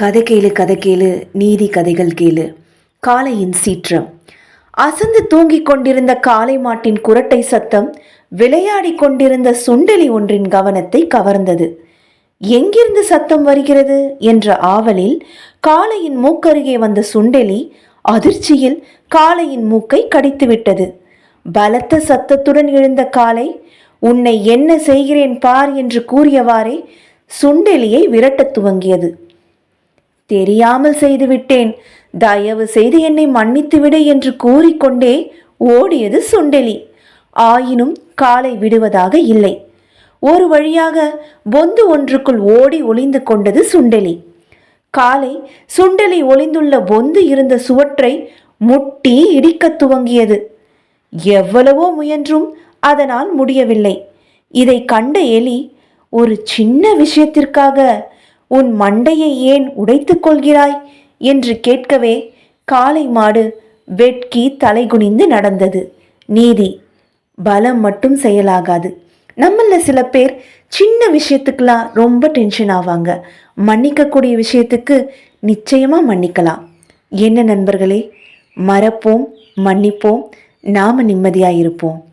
கதை கேளு கதை கேளு நீதி கதைகள் கேளு. காளையின் சீற்றம். அசந்து தூங்கிக் கொண்டிருந்த காளை மாட்டின் குரட்டை சத்தம் விளையாடிக் கொண்டிருந்த சுண்டெலி ஒன்றின் கவனத்தை கவர்ந்தது. எங்கிருந்து சத்தம் வருகிறது? என்ற ஆவலில் காளையின் மூக்கருகே வந்த சுண்டெலி அதிர்ச்சியில் காளையின் மூக்கை கடித்துவிட்டது. பலத்த சத்தத்துடன் எழுந்த காளை உன்னை என்ன செய்கிறேன் பார் என்று கூறியவாறே சுண்டெலியை விரட்டத் துவங்கியது. தெரியாமல் செய்துவிட்டேன். தயவு செய்து என்னை மன்னித்துவிடு என்று கூறிக்கொண்டே ஓடியது சுண்டெலி. ஆயினும் காலை விடுவதாக இல்லை. ஒரு வழியாக பொந்து ஒன்றுக்குள் ஓடி ஒளிந்து கொண்டது சுண்டெலி. காலை சுண்டெலி ஒளிந்துள்ள பொந்து இருந்த சுவற்றை முட்டி இடிக்கத் துவங்கியது. எவ்வளவோ முயன்றும் அதனால் முடியவில்லை. இதை கண்ட எலி ஒரு சின்ன விஷயத்திற்காக உன் மண்டையை ஏன் உடைத்துக் கொள்கிறாய்? என்று கேட்கவே காளை மாடு வெட்கி தலைகுனிந்து நடந்தது. நீதி பலம் மட்டும் செயலாகாது. நம்மள சில பேர் சின்ன விஷயத்துக்கெல்லாம் ரொம்ப டென்ஷன் ஆவாங்க. மன்னிக்கக்கூடிய விஷயத்துக்கு நிச்சயமாக மன்னிக்கலாம். என்ன நண்பர்களே மறப்போம் மன்னிப்போம் நாம நிம்மதியாக இருப்போம்